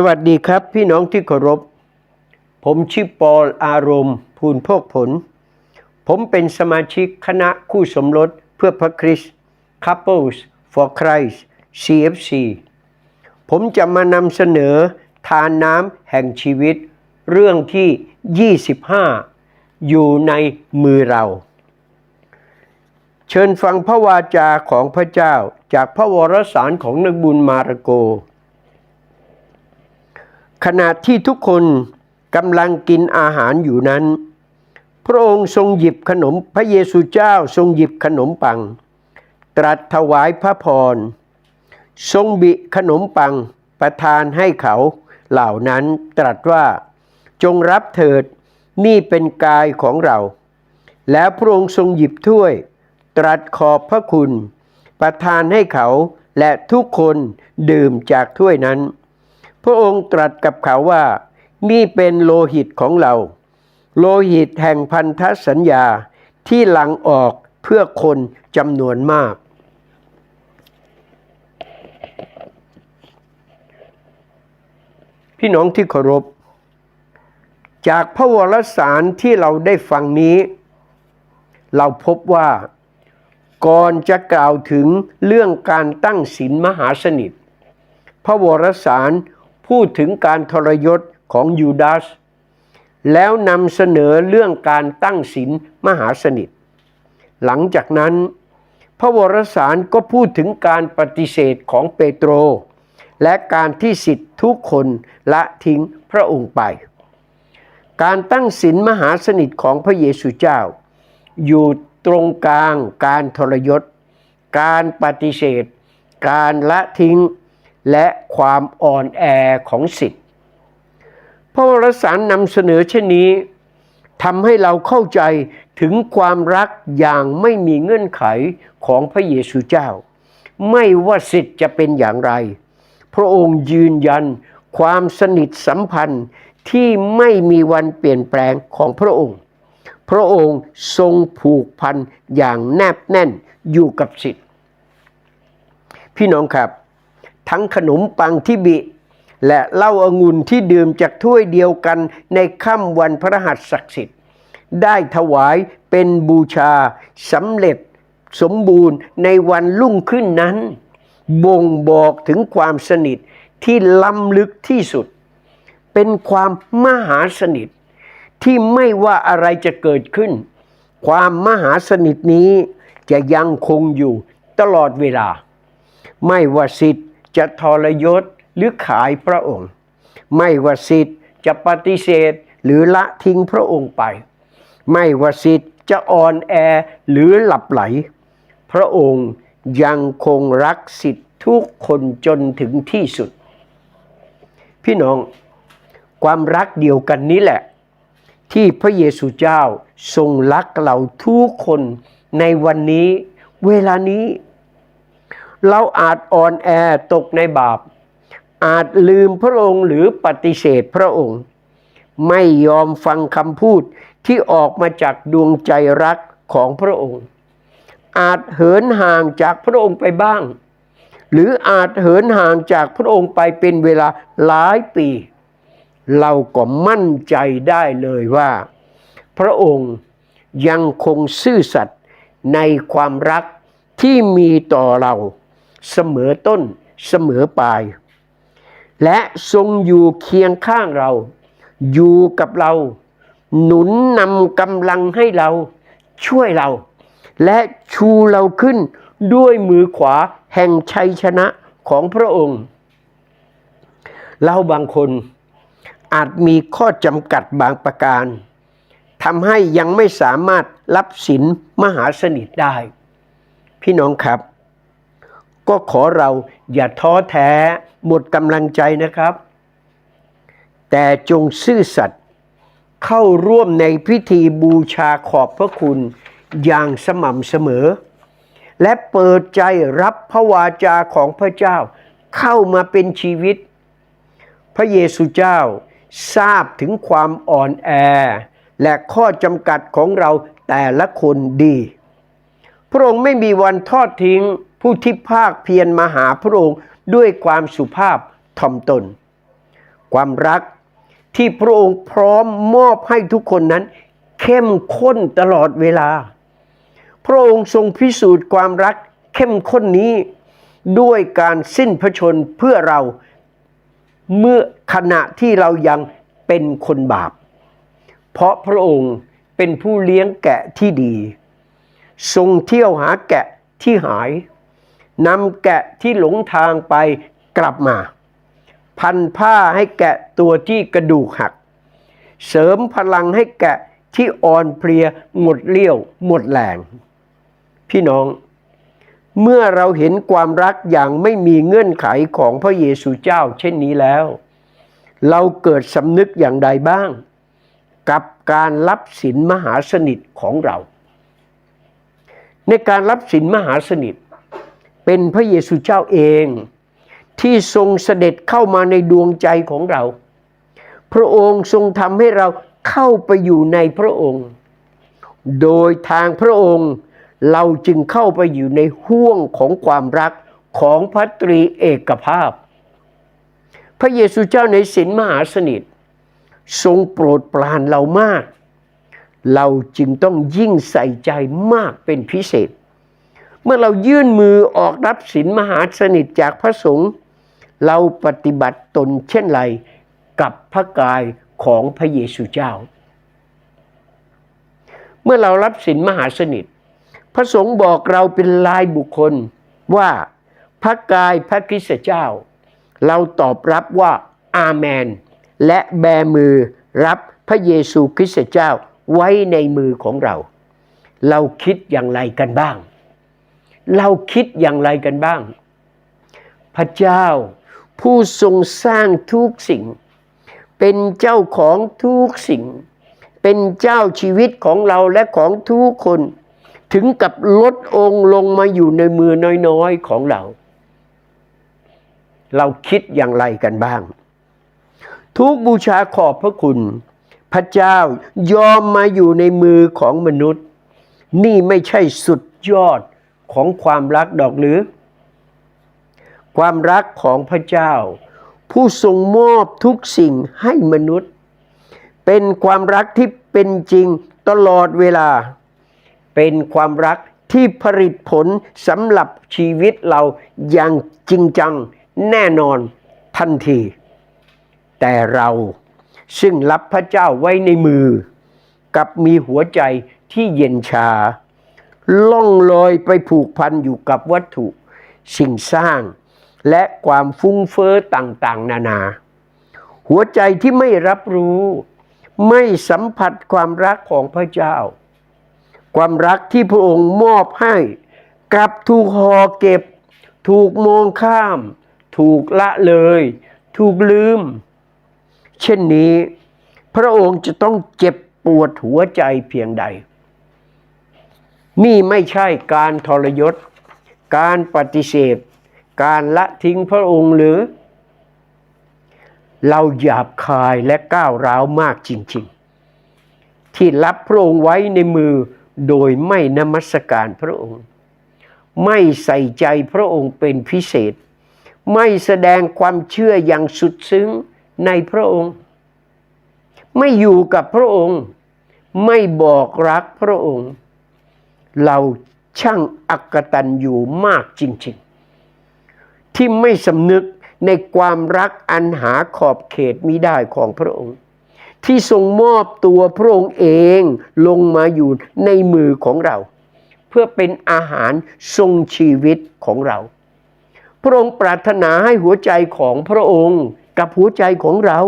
สวัสดีครับพี่น้องที่เคารพ ผมชื่อปอลอารมณ์ ภูลพกผล ผมเป็นสมาชิกคณะคู่สมรสเพื่อพระคริสต์ Couples for Christ CFC ผมจะมานำเสนอทานน้ำแห่งชีวิต เรื่องที่ 25 อยู่ในมือเรา เชิญฟังพระวาจาของพระเจ้าจากพระวรสารของนักบุญมาระโก ขณะที่ทุกคนกำลังกินอาหารอยู่นั้น พระองค์ทรงหยิบขนมพระเยซูเจ้าทรงหยิบขนมปัง ตรัสถวายพระพร ทรงบิขนมปังประทานให้เขาเหล่านั้นตรัสว่าจงรับเถิดนี่เป็นกายของเรา แล้วพระองค์ทรงหยิบถ้วย ตรัสขอบพระคุณ ประทานให้เขาและทุกคนดื่มจากถ้วยนั้น พระองค์ตรัสกับเขาว่า นี่เป็นโลหิตของเรา โลหิตแห่งพันธสัญญาที่หลังออกเพื่อคนจำนวนมาก พี่น้องที่เคารพ จากพระวรสารที่เราได้ฟังนี้ เราพบว่าก่อนจะกล่าวถึงเรื่องการตั้งศีลมหาสนิท พระวรสาร พูดถึงการทรยศของยูดาส แล้วนำเสนอเรื่องการตั้งศีลมหาสนิท หลังจากนั้น พระวรสารก็พูดถึงการปฏิเสธของเปโตร และการที่สิทธิทุกคนละทิ้งพระองค์ไป การตั้งศีลมหาสนิทของพระเยซูเจ้า อยู่ตรงกลางการทรยศ การปฏิเสธ การละทิ้ง และความอ่อนแอของสิทธิ์พระวรสารนำเสนอเช่นนี้ทำให้เราเข้าใจถึงความรักอย่างไม่มีเงื่อนไขของพระเยซูเจ้า ไม่ว่าสิทธิ์จะเป็นอย่างไร พระองค์ยืนยันความสนิทสัมพันธ์ที่ไม่มีวันเปลี่ยนแปลงของพระองค์ พระองค์ทรงผูกพันอย่างแนบแน่นอยู่กับสิทธิ์ พี่น้องครับ ทั้งขนมปังที่บิ และเหล้าองุ่นที่ดื่มจากถ้วยเดียวกันในค่ำวันพระหัสศักดิ์สิทธิ์ ได้ถวายเป็นบูชาสำเร็จสมบูรณ์ในวันรุ่งขึ้นนั้น บ่งบอกถึงความสนิทที่ล้ำลึกที่สุด เป็นความมหาสนิท ที่ไม่ว่าอะไรจะเกิดขึ้น ความมหาสนิทนี้จะยังคงอยู่ตลอดเวลา ไม่ว่าสิทธิ์ จะทรยศหรือขายพระองค์ ไม่ว่าสิทธิ์จะปฏิเสธหรือละทิ้งพระองค์ไป ไม่ว่าสิทธิ์จะอ่อนแอหรือหลับไหล พระองค์ยังคงรักสิทธิ์ทุกคนจนถึงที่สุด พี่น้อง ความรักเดียวกันนี้แหละ ที่พระเยซูเจ้าทรงรักเราทุกคนในวันนี้ เวลานี้ เราอาจอ่อนแอตกในบาป อาจลืมพระองค์หรือปฏิเสธพระองค์ ไม่ยอมฟังคำพูดที่ออกมาจากดวงใจรักของพระองค์ อาจเหินห่างจากพระองค์ไปบ้าง หรืออาจเหินห่างจากพระองค์ไปเป็นเวลาหลายปี เราก็มั่นใจได้เลยว่า พระองค์ยังคงซื่อสัตย์ในความรักที่มีต่อเรา เสมอต้นเสมอปลาย และทรงอยู่เคียงข้างเรา อยู่กับเรา หนุนนำกำลังให้เราช่วยเรา และชูเราขึ้นด้วยมือขวาแห่งชัยชนะของพระองค์ เราบางคนอาจมีข้อจำกัดบางประการทำให้ยังไม่สามารถรับสินมหาสนิทได้ พี่น้องครับ ก็ขอเราอย่าท้อแท้หมดกำลังใจนะครับ แต่จงซื่อสัตย์เข้าร่วมในพิธีบูชาขอบพระคุณอย่างสม่ำเสมอ และเปิดใจรับพระวาจาของพระเจ้า เข้ามาเป็นชีวิต พระเยซูเจ้าทราบถึงความอ่อนแอ และข้อจำกัดของเราแต่ละคนดี พระองค์ไม่มีวันทอดทิ้ง ผู้ที่ภาคเพียรมาหาพระองค์ด้วยความสุภาพถ่อมตน ความรักที่พระองค์พร้อมมอบให้ทุกคนนั้น เข้มข้นตลอดเวลา พระองค์ทรงพิสูจน์ความรักเข้มข้นนี้ด้วยการสิ้นพระชนเพื่อเราเมื่อขณะที่เรายังเป็นคนบาป เพราะพระองค์เป็นผู้เลี้ยงแกะที่ดี ทรงเที่ยวหาแกะที่หาย นำแกะที่หลงทางไปกลับมา พันผ้าให้แกะตัวที่กระดูกหัก เสริมพลังให้แกะที่อ่อนเพลียหมดเลี้ยวหมดแรง พี่น้อง เมื่อเราเห็นความรักอย่างไม่มีเงื่อนไขของพระเยซูเจ้า เช่นนี้แล้ว เราเกิดสำนึกอย่างใดบ้าง กับการรับสินมหาสนิทของเรา ในการรับสินมหาสนิท เป็นพระเยซูเจ้าเองที่ทรงเสด็จเข้ามาในดวงใจของเรา พระองค์ทรงทำให้เราเข้าไปอยู่ในพระองค์ โดยทางพระองค์เราจึงเข้าไปอยู่ในห่วงของความรักของพระตรีเอกภาพ พระเยซูเจ้าในศีลมหาสนิท ทรงโปรดปรานเรามาก เราจึงต้องยิ่งใส่ใจมากเป็นพิเศษ มื่อเรายื่นมือออกรับศีลมหาสนิทจากพระสงฆ์เราปฏิบัติตนเช่นไรกับพระกายของพระเยซูเจ้า เมื่อเรารับศีลมหาสนิท พระสงฆ์บอกเราเป็นลายบุคคลว่าพระกายพระคริสตเจ้า เราตอบรับว่าอาเมน และแบมือรับพระเยซูคริสต์เจ้าไว้ในมือของเรา เราคิดอย่างไรกันบ้าง เราคิดอย่างไรกันบ้าง พระเจ้าผู้ทรงสร้างทุกสิ่ง เป็นเจ้าของทุกสิ่ง เป็นเจ้าชีวิตของเราและของทุกคน ถึงกับลดองค์ลงมาอยู่ในมือน้อยๆของเรา เราคิดอย่างไรกันบ้าง ทุกบูชาขอบพระคุณ พระเจ้ายอมมาอยู่ในมือของมนุษย์ นี่ไม่ใช่สุดยอด ของความรักดอกหรือ ความรักของพระเจ้า ผู้ทรงมอบทุกสิ่งให้มนุษย์ เป็นความรักที่เป็นจริงตลอดเวลา เป็นความรักที่ผลิตผลสำหรับชีวิตเราอย่างจริงจังแน่นอนทันที แต่เราซึ่งรับพระเจ้าไว้ในมือ กับมีหัวใจที่เย็นชา ล่องลอยไปผูกพันอยู่กับวัตถุสิ่งสร้าง และความฟุ้งเฟ้อต่างๆ นานา หัวใจที่ไม่รับรู้ ไม่สัมผัสความรักของพระเจ้า ความรักที่พระองค์มอบให้กลับถูกห่อเก็บ ถูกมองข้าม ถูกละเลย ถูกลืม เช่นนี้ พระองค์จะต้องเจ็บปวดหัวใจเพียงใด นี่ไม่ใช่การทรยศ การปฏิเสธ การละทิ้งพระองค์หรือ เราหยาบคายและก้าวร้าวมากจริงๆ ที่รับพระองค์ไว้ในมือโดยไม่นมัสการพระองค์ ไม่ใส่ใจพระองค์เป็นพิเศษ ไม่แสดงความเชื่ออย่างสุดซึ้งในพระองค์ ไม่อยู่กับพระองค์ ไม่บอกรักพระองค์ เราช่างอักตันอยู่มากจริง ๆ ที่ไม่สำนึกในความรักอันหาขอบเขตมิได้ของพระองค์ ที่ทรงมอบตัวพระองค์เองลงมาอยู่ในมือของเรา เพื่อเป็นอาหารทรงชีวิตของเรา พระองค์ปรารถนาให้หัวใจของพระองค์กับหัวใจของเรา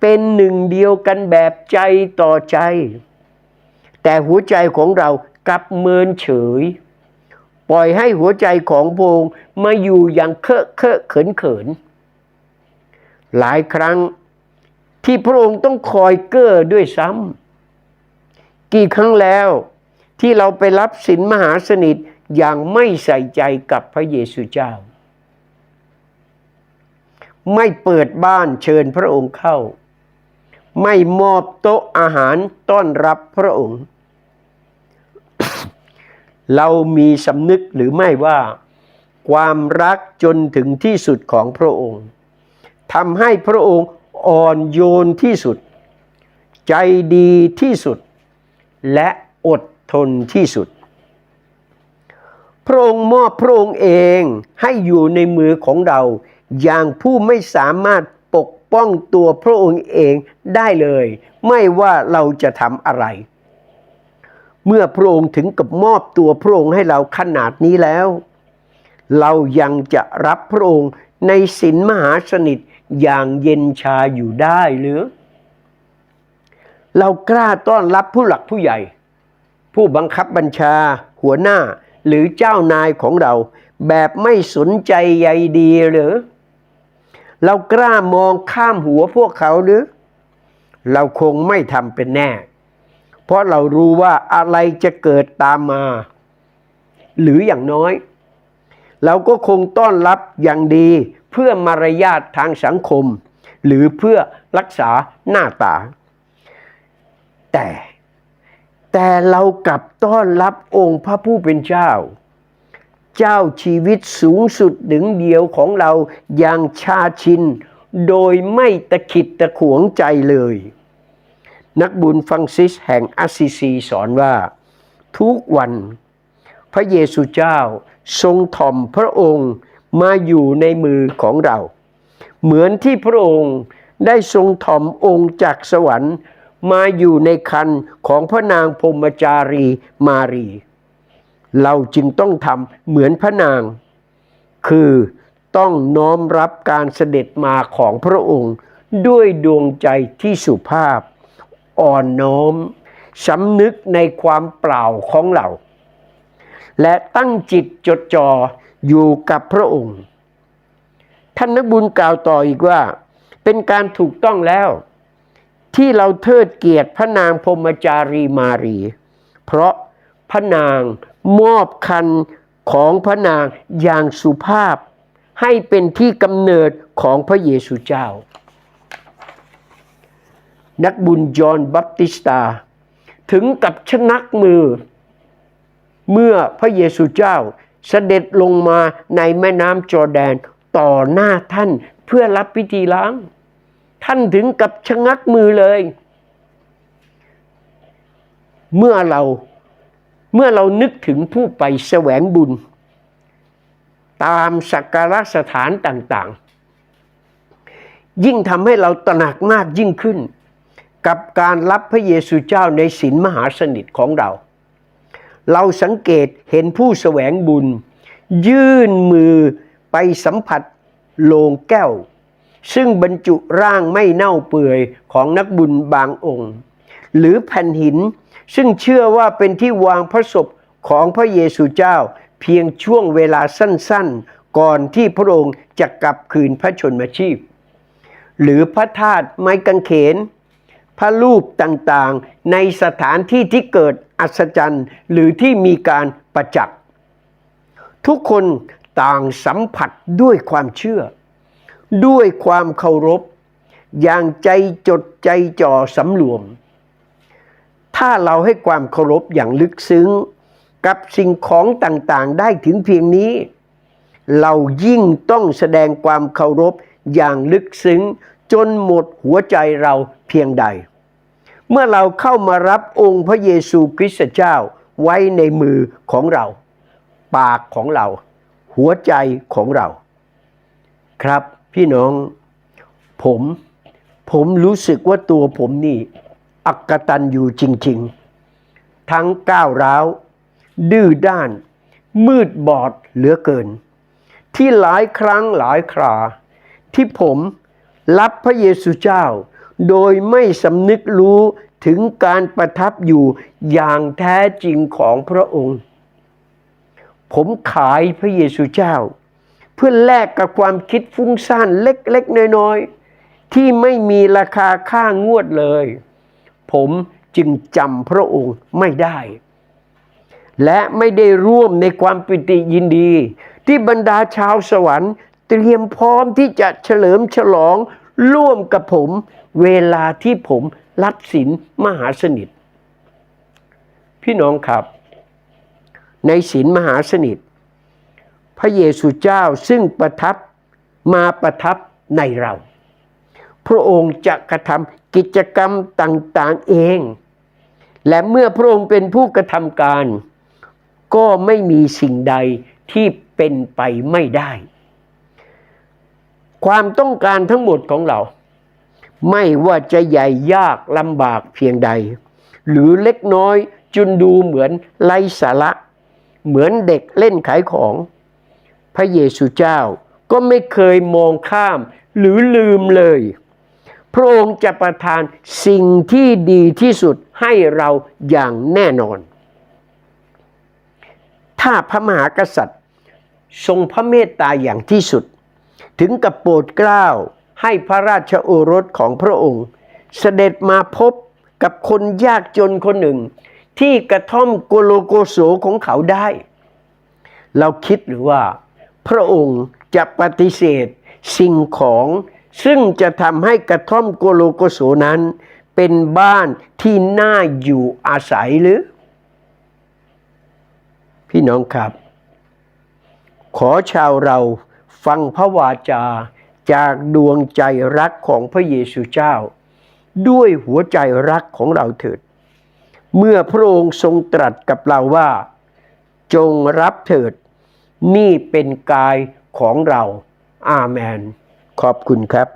เป็นหนึ่งเดียวกันแบบใจต่อใจ แต่หัวใจของเรา กลับเมินเฉย ปล่อยให้หัวใจของพระองค์มาอยู่อย่างเคอะเคอะเขินเขิน หลายครั้งที่พระองค์ต้องคอยเก้อด้วยซ้ำกี่ครั้งแล้วที่เราไปรับสินมหาสนิทอย่างไม่ใส่ใจกับพระเยซูเจ้า ไม่เปิดบ้านเชิญพระองค์เข้า ไม่มอบโต๊ะอาหารต้อนรับพระองค์ เรามีสำนึกหรือไม่ว่า ความรักจนถึงที่สุดของพระองค์ทำให้พระองค์อ่อนโยนที่สุด ใจดีที่สุด และอดทนที่สุด พระองค์มอบพระองค์เองให้อยู่ในมือของเรา อย่างผู้ไม่สามารถปกป้องตัวพระองค์เองได้เลย ไม่ว่าเราจะทำอะไร เมื่อพระองค์ถึงกับมอบตัวพระองค์ให้เราขนาดนี้แล้ว เรายังจะรับพระองค์ในศีลมหาสนิทอย่างเย็นชาอยู่ได้หรือ เรากล้าต้อนรับผู้หลักผู้ใหญ่ ผู้บังคับบัญชา หัวหน้าหรือเจ้านายของเรา แบบไม่สนใจใยดีหรือ เรากล้ามองข้ามหัวพวกเขาหรือ เราคงไม่ทำเป็นแน่ เพราะเรารู้ว่าอะไรจะเกิดตามมา หรืออย่างน้อย เราก็คงต้อนรับอย่างดีเพื่อมารยาททางสังคม หรือเพื่อรักษาหน้าตา แต่แต่เรากลับต้อนรับองค์พระผู้เป็นเจ้า เจ้าชีวิตสูงสุดหนึ่งเดียวของเราอย่างชาชิน โดยไม่ตะขิดตะขวงใจเลย นักบุญฟังซิสแห่งอาซิซีสอนว่า ทุกวัน พระเยซูเจ้าทรงถ่อมพระองค์มาอยู่ในมือของเรา เหมือนที่พระองค์ได้ทรงถ่อมองค์จากสวรรค์มาอยู่ในคันของพระนางพมจารีมารี เราจึงต้องทำเหมือนพระนาง คือต้องน้อมรับการเสด็จมาของพระองค์ด้วยดวงใจที่สุภาพ อ่อนน้อมสำนึกในความเปล่าของเรา และตั้งจิตจดจ่ออยู่กับพระองค์ ท่านนักบุญกล่าวต่ออีกว่า เป็นการถูกต้องแล้ว ที่เราเทิดเกียรติพระนางพมจารีมารี เพราะพระนางมอบคันของพระนางอย่างสุภาพ ให้เป็นที่กำเนิดของพระเยซูเจ้า นักบุญจอห์นบัพติสตา ถึงกับชะนักมือ เมื่อพระเยซูเจ้าเสด็จลงมาในแม่น้ำจอร์แดนต่อหน้าท่านเพื่อรับพิธีล้าง ท่านถึงกับชะงักมือเลย เมื่อเราเมื่อเรานึกถึงผู้ไปแสวงบุญ ตามสักการะสถานต่าง ๆ ยิ่งทำให้เราตระหนักมากยิ่งขึ้น กับการรับพระเยซูเจ้าในศีลมหาสนิทของเรา เราสังเกตเห็นผู้แสวงบุญ ยื่นมือไปสัมผัสโลงแก้ว ซึ่งบรรจุร่างไม่เน่าเปื่อยของนักบุญบางองค์ หรือแผ่นหินซึ่งเชื่อว่าเป็นที่วางพระศพของพระเยซูเจ้าเพียงช่วงเวลาสั้นๆ ก่อนที่พระองค์จะกลับคืนพระชนมชีพ หรือพระธาตุไม้กางเขน พระรูปต่างๆ ในสถานที่ที่เกิดอัศจรรย์ หรือที่มีการประจักษ์ทุกคนต่างสัมผัสด้วยความเชื่อ ด้วยความเคารพ อย่างใจจดใจจ่อสำรวม ถ้าเราให้ความเคารพอย่างลึกซึ้ง กับสิ่งของต่างๆ ได้ถึงเพียงนี้ เรายิ่งต้องแสดงความเคารพอย่างลึกซึ้ง จนหมดหัวใจเราเพียงใด เมื่อเราเข้ามารับองค์พระเยซูคริสต์เจ้าไว้ในมือของเรา ปากของเรา หัวใจของเรา ครับพี่น้อง ผม ผมรู้สึกว่าตัวผมนี่ อักตันอยู่จริง ๆ ทั้งก้าวร้าว ดื้อด้าน มืดบอดเหลือเกิน ที่หลายครั้งหลายครา ที่ผม รับพระเยซูเจ้า โดยไม่สำนึกรู้ถึงการประทับอยู่อย่างแท้จริงของพระองค์ ผมขายพระเยซูเจ้า เพื่อแลกกับความคิดฟุ้งซ่านเล็กๆ น้อยๆ ที่ไม่มีราคาค่างวดเลย ผมจึงจำพระองค์ไม่ได้ และไม่ได้ร่วมในความปิติยินดี ที่บรรดาชาวสวรรค์ เตรียมพร้อมที่จะเฉลิมฉลองร่วมกับผม เวลาที่ผมรับศีลมหาสนิท พี่น้องครับ ในศีลมหาสนิท พระเยซูเจ้าซึ่งประทับมาประทับในเรา พระองค์จะกระทำกิจกรรมต่างๆเอง และเมื่อพระองค์เป็นผู้กระทำการ ก็ไม่มีสิ่งใดที่เป็นไปไม่ได้ ความต้องการทั้งหมดของเรา ไม่ว่าจะใหญ่ยากลำบากเพียงใด หรือเล็กน้อยจนดูเหมือนไร้สาระ เหมือนเด็กเล่นขายของ พระเยซูเจ้าก็ไม่เคยมองข้ามหรือลืมเลย พระองค์จะประทานสิ่งที่ดีที่สุดให้เราอย่างแน่นอน ถ้าพระมหากษัตริย์ ทรงพระเมตตาอย่างที่สุด ถึงกับโปรดเกล้าให้พระราชโอรสของพระองค์ เสด็จมาพบกับคนยากจนคนหนึ่ง ที่กระท่อมโกโลโกโสของเขาได้ เราคิดหรือว่า พระองค์จะปฏิเสธสิ่งของซึ่งจะทำให้กระท่อมโกโลโกโสนั้น เป็นบ้านที่น่าอยู่อาศัยหรือ พี่น้องครับ ขอชาวเรา ฟังพระวาจาจากดวงใจรักของพระเยซูเจ้า ด้วยหัวใจรักของเราเถิด เมื่อพระองค์ทรงตรัสกับเราว่า จงรับเถิด นี่เป็นกายของเรา อาเมน ขอบคุณครับ